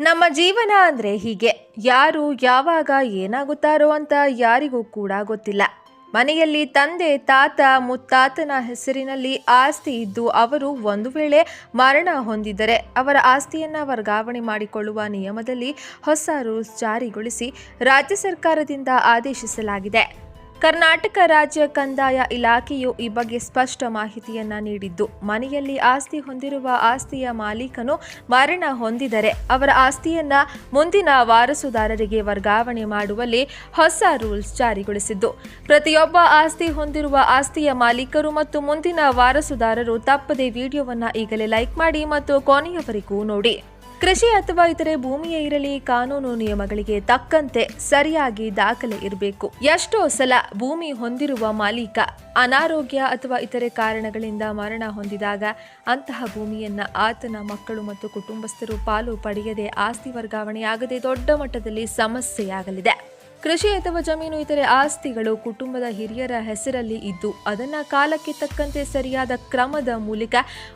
ನಮ್ಮ ಜೀವನ ಅಂದರೆ ಹೀಗೆ. ಯಾರು ಯಾವಾಗ ಏನಾಗುತ್ತಾರೋ ಅಂತ ಯಾರಿಗೂ ಕೂಡ ಗೊತ್ತಿಲ್ಲ. ಮನೆಯಲ್ಲಿ ತಂದೆ, ತಾತ, ಮುತ್ತಾತನ ಹೆಸರಿನಲ್ಲಿ ಆಸ್ತಿ ಇದ್ದು ಅವರು ಒಂದು ವೇಳೆ ಮರಣ ಹೊಂದಿದರೆ ಅವರ ಆಸ್ತಿಯನ್ನು ವರ್ಗಾವಣೆ ಮಾಡಿಕೊಳ್ಳುವ ನಿಯಮದಲ್ಲಿ ಹೊಸ ರೂಲ್ಸ್ ಜಾರಿಗೊಳಿಸಿ ರಾಜ್ಯ ಸರ್ಕಾರದಿಂದ ಆದೇಶಿಸಲಾಗಿದೆ. ಕರ್ನಾಟಕ ರಾಜ್ಯ ಕಂದಾಯ ಇಲಾಖೆಯು ಈ ಬಗ್ಗೆ ಸ್ಪಷ್ಟ ಮಾಹಿತಿಯನ್ನ ನೀಡಿದ್ದು, ಮನೆಯಲ್ಲಿ ಆಸ್ತಿ ಹೊಂದಿರುವ ಆಸ್ತಿಯ ಮಾಲೀಕನು ಮರಣ ಹೊಂದಿದರೆ ಅವರ ಆಸ್ತಿಯನ್ನ ಮುಂದಿನ ವಾರಸುದಾರರಿಗೆ ವರ್ಗಾವಣೆ ಮಾಡುವಲ್ಲಿ ಹೊಸ ರೂಲ್ಸ್ ಜಾರಿಗೊಳಿಸಿದ್ದು, ಪ್ರತಿಯೊಬ್ಬ ಆಸ್ತಿ ಹೊಂದಿರುವ ಆಸ್ತಿಯ ಮಾಲೀಕರು ಮತ್ತು ಮುಂದಿನ ವಾರಸುದಾರರು ತಪ್ಪದೆ ವಿಡಿಯೋವನ್ನು ಈಗಲೇ ಲೈಕ್ ಮಾಡಿ ಮತ್ತು ಕೊನೆಯವರೆಗೂ ನೋಡಿ. ಕೃಷಿ ಅಥವಾ ಇತರೆ ಭೂಮಿಯೇ ಇರಲಿ, ಕಾನೂನು ನಿಯಮಗಳಿಗೆ ತಕ್ಕಂತೆ ಸರಿಯಾಗಿ ದಾಖಲೆ ಇರಬೇಕು. ಎಷ್ಟೋ ಸಲ ಭೂಮಿ ಹೊಂದಿರುವ ಮಾಲೀಕ ಅನಾರೋಗ್ಯ ಅಥವಾ ಇತರೆ ಕಾರಣಗಳಿಂದ ಮರಣ ಹೊಂದಿದಾಗ ಅಂತಹ ಭೂಮಿಯನ್ನ ಆತನ ಮಕ್ಕಳು ಮತ್ತು ಕುಟುಂಬಸ್ಥರು ಪಾಲು ಪಡೆಯದೆ ಆಸ್ತಿ ವರ್ಗಾವಣೆಯಾಗದೆ ದೊಡ್ಡ ಮಟ್ಟದಲ್ಲಿ ಸಮಸ್ಯೆಯಾಗಲಿದೆ. ಕೃಷಿ ಅಥವಾ ಜಮೀನು ಇತರೆ ಆಸ್ತಿಗಳು ಕುಟುಂಬದ ಹಿರಿಯರ ಹೆಸರಲ್ಲಿ ಇದ್ದು ಅದನ್ನ ಕಾಲಕ್ಕೆ ತಕ್ಕಂತೆ ಸರಿಯಾದ ಕ್ರಮದ ಮೂಲಕ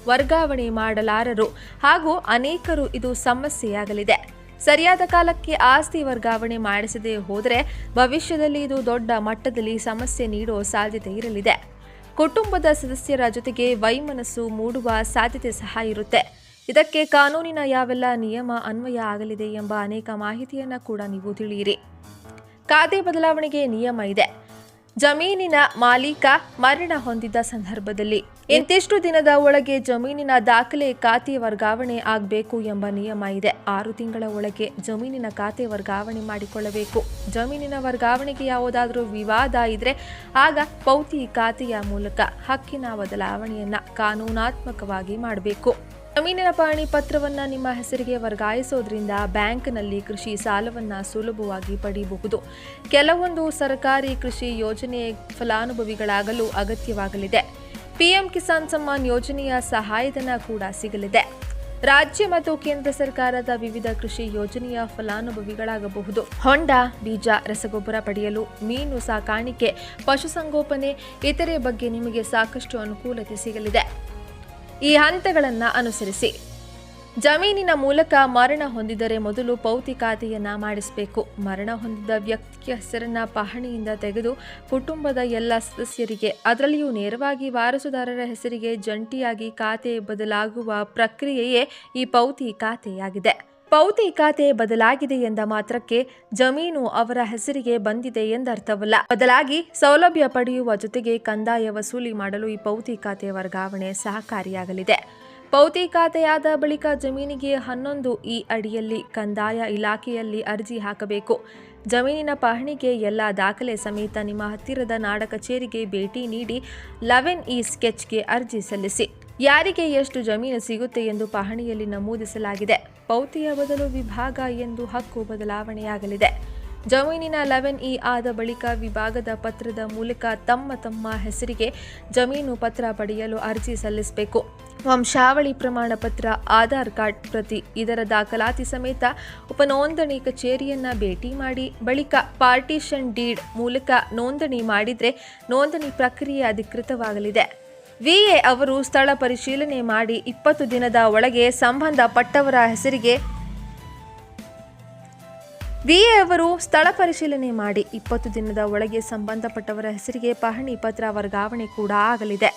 ವರ್ಗಾವಣೆ ಮಾಡಲಾರರು. ಹಾಗೂ ಅನೇಕರು ಇದು ಸಮಸ್ಯೆಯಾಗಲಿದೆ. ಸರಿಯಾದ ಕಾಲಕ್ಕೆ ಆಸ್ತಿ ವರ್ಗಾವಣೆ ಮಾಡಿಸದೇ ಹೋದರೆ ಭವಿಷ್ಯದಲ್ಲಿ ಇದು ದೊಡ್ಡ ಮಟ್ಟದಲ್ಲಿ ಸಮಸ್ಯೆ ನೀಡುವ ಸಾಧ್ಯತೆ ಇರಲಿದೆ. ಕುಟುಂಬದ ಸದಸ್ಯರ ಜೊತೆಗೆ ವೈಮನಸ್ಸು ಮೂಡುವ ಸಾಧ್ಯತೆ ಸಹ ಇರುತ್ತೆ. ಇದಕ್ಕೆ ಕಾನೂನಿನ ಯಾವೆಲ್ಲ ನಿಯಮ ಅನ್ವಯ ಆಗಲಿದೆ ಎಂಬ ಅನೇಕ ಮಾಹಿತಿಯನ್ನು ಕೂಡ ನೀವು ತಿಳಿಯಿರಿ. ಖಾತೆ ಬದಲಾವಣೆಗೆ ನಿಯಮ ಇದೆ. ಜಮೀನಿನ ಮಾಲೀಕ ಮರಣ ಹೊಂದಿದ್ದ ಸಂದರ್ಭದಲ್ಲಿ ಇಂತಿಷ್ಟು ದಿನದ ಒಳಗೆ ಜಮೀನಿನ ದಾಖಲೆ ಖಾತೆ ವರ್ಗಾವಣೆ ಆಗಬೇಕು ಎಂಬ ನಿಯಮ ಇದೆ. ಆರು ತಿಂಗಳ ಒಳಗೆ ಜಮೀನಿನ ಖಾತೆ ವರ್ಗಾವಣೆ ಮಾಡಿಕೊಳ್ಳಬೇಕು. ಜಮೀನಿನ ವರ್ಗಾವಣೆಗೆ ಯಾವುದಾದರೂ ವಿವಾದ ಇದ್ರೆ ಆಗ ಪೌತಿ ಖಾತೆಯ ಮೂಲಕ ಹಕ್ಕಿನ ಬದಲಾವಣೆಯನ್ನ ಕಾನೂನಾತ್ಮಕವಾಗಿ ಮಾಡಬೇಕು. ಜಮೀನಿನ ಪಹಣಿ ಪತ್ರವನ್ನು ನಿಮ್ಮ ಹೆಸರಿಗೆ ವರ್ಗಾಯಿಸೋದ್ರಿಂದ ಬ್ಯಾಂಕ್ನಲ್ಲಿ ಕೃಷಿ ಸಾಲವನ್ನು ಸುಲಭವಾಗಿ ಪಡೆಯಬಹುದು ಕೆಲವೊಂದು ಸರ್ಕಾರಿ ಕೃಷಿ ಯೋಜನೆ ಫಲಾನುಭವಿಗಳಾಗಲು ಅಗತ್ಯವಾಗಲಿದೆ. ಪಿಎಂ ಕಿಸಾನ್ ಸಮ್ಮಾನ್ ಯೋಜನೆಯ ಸಹಾಯಧನ ಕೂಡ ಸಿಗಲಿದೆ. ರಾಜ್ಯ ಮತ್ತು ಕೇಂದ್ರ ಸರ್ಕಾರದ ವಿವಿಧ ಕೃಷಿ ಯೋಜನೆಯ ಫಲಾನುಭವಿಗಳಾಗಬಹುದು. ಹೊಂಡ, ಬೀಜ, ರಸಗೊಬ್ಬರ ಪಡೆಯಲು ಮೀನು ಸಾಕಾಣಿಕೆ, ಪಶುಸಂಗೋಪನೆ, ಇತರೆ ಬಗ್ಗೆ ನಿಮಗೆ ಸಾಕಷ್ಟು ಅನುಕೂಲತೆ ಸಿಗಲಿದೆ. ಈ ಹಂತಗಳನ್ನು ಅನುಸರಿಸಿ. ಜಮೀನಿನ ಮೂಲಕ ಮರಣ ಹೊಂದಿದರೆ ಮೊದಲು ಪೌತಿ ಖಾತೆಯನ್ನು ಮಾಡಿಸಬೇಕು. ಮರಣ ಹೊಂದಿದ ವ್ಯಕ್ತಿಯ ಹೆಸರನ್ನ ಪಹಣಿಯಿಂದ ತೆಗೆದು ಕುಟುಂಬದ ಎಲ್ಲ ಸದಸ್ಯರಿಗೆ, ಅದರಲ್ಲಿಯೂ ನೇರವಾಗಿ ವಾರಸುದಾರರ ಹೆಸರಿಗೆ ಜಂಟಿಯಾಗಿ ಖಾತೆ ಬದಲಾಗುವ ಪ್ರಕ್ರಿಯೆಯೇ ಈ ಪೌತಿ ಖಾತೆಯಾಗಿದೆ. ಪೌತಿ ಖಾತೆ ಬದಲಾಗಿದೆ ಎಂದ ಮಾತ್ರಕ್ಕೆ ಜಮೀನು ಅವರ ಹೆಸರಿಗೆ ಬಂದಿದೆ ಎಂದರ್ಥವಲ್ಲ. ಬದಲಾಗಿ ಸೌಲಭ್ಯ ಪಡೆಯುವ ಜೊತೆಗೆ ಕಂದಾಯ ವಸೂಲಿ ಮಾಡಲು ಈ ಪೌತಿ ಖಾತೆ ವರ್ಗಾವಣೆ ಸಹಕಾರಿಯಾಗಲಿದೆ. ಪೌತಿ ಖಾತೆಯಾದ ಬಳಿಕ ಜಮೀನಿಗೆ ಹನ್ನೊಂದು ಈ ಅಡಿಯಲ್ಲಿ ಕಂದಾಯ ಇಲಾಖೆಯಲ್ಲಿ ಅರ್ಜಿ ಹಾಕಬೇಕು. ಜಮೀನಿನ ಪಹಣಿಗೆ ಎಲ್ಲ ದಾಖಲೆ ಸಮೇತ ನಿಮ್ಮ ಹತ್ತಿರದ ನಾಡ ಕಚೇರಿಗೆ ಭೇಟಿ ನೀಡಿ ಲೆವೆನ್ ಇ ಸ್ಕೆಚ್ಗೆ ಅರ್ಜಿ ಸಲ್ಲಿಸಿ. ಯಾರಿಗೆ ಎಷ್ಟು ಜಮೀನು ಸಿಗುತ್ತೆ ಎಂದು ಪಹಣಿಯಲ್ಲಿ ನಮೂದಿಸಲಾಗಿದೆ. ಪೌತಿಯ ಬದಲು ವಿಭಾಗ ಎಂದು ಹಕ್ಕು ಬದಲಾವಣೆಯಾಗಲಿದೆ. ಜಮೀನಿನ ಲೆವೆನ್ ಇ ಆದ ಬಳಿಕ ವಿಭಾಗದ ಪತ್ರದ ಮೂಲಕ ತಮ್ಮ ತಮ್ಮ ಹೆಸರಿಗೆ ಜಮೀನು ಪತ್ರ ಪಡೆಯಲು ಅರ್ಜಿ ಸಲ್ಲಿಸಬೇಕು. ವಂಶಾವಳಿ ಪ್ರಮಾಣ ಪತ್ರ, ಆಧಾರ್ ಕಾರ್ಡ್ ಪ್ರತಿ ಇದರ ದಾಖಲಾತಿ ಸಮೇತ ಉಪನೋಂದಣಿ ಕಚೇರಿಯನ್ನ ಭೇಟಿ ಮಾಡಿ, ಬಳಿಕ ಪಾರ್ಟಿಷನ್ ಡೀಡ್ ಮೂಲಕ ನೋಂದಣಿ ಮಾಡಿದರೆ ನೋಂದಣಿ ಪ್ರಕ್ರಿಯೆ ಅಧಿಕೃತವಾಗಲಿದೆ. ವಿಎ ಅವರು ಸ್ಥಳ ಪರಿಶೀಲನೆ ಮಾಡಿ ಇಪ್ಪತ್ತು ದಿನದ ಒಳಗೆ ಸಂಬಂಧಪಟ್ಟವರ ಹೆಸರಿಗೆ ವಿಎ ಅವರು ಸ್ಥಳ ಪರಿಶೀಲನೆ ಮಾಡಿ ಇಪ್ಪತ್ತು ದಿನದ ಒಳಗೆ ಸಂಬಂಧಪಟ್ಟವರ ಹೆಸರಿಗೆ ಪಹಣಿ ಪತ್ರ ವರ್ಗಾವಣೆ ಕೂಡ ಆಗಲಿದೆ.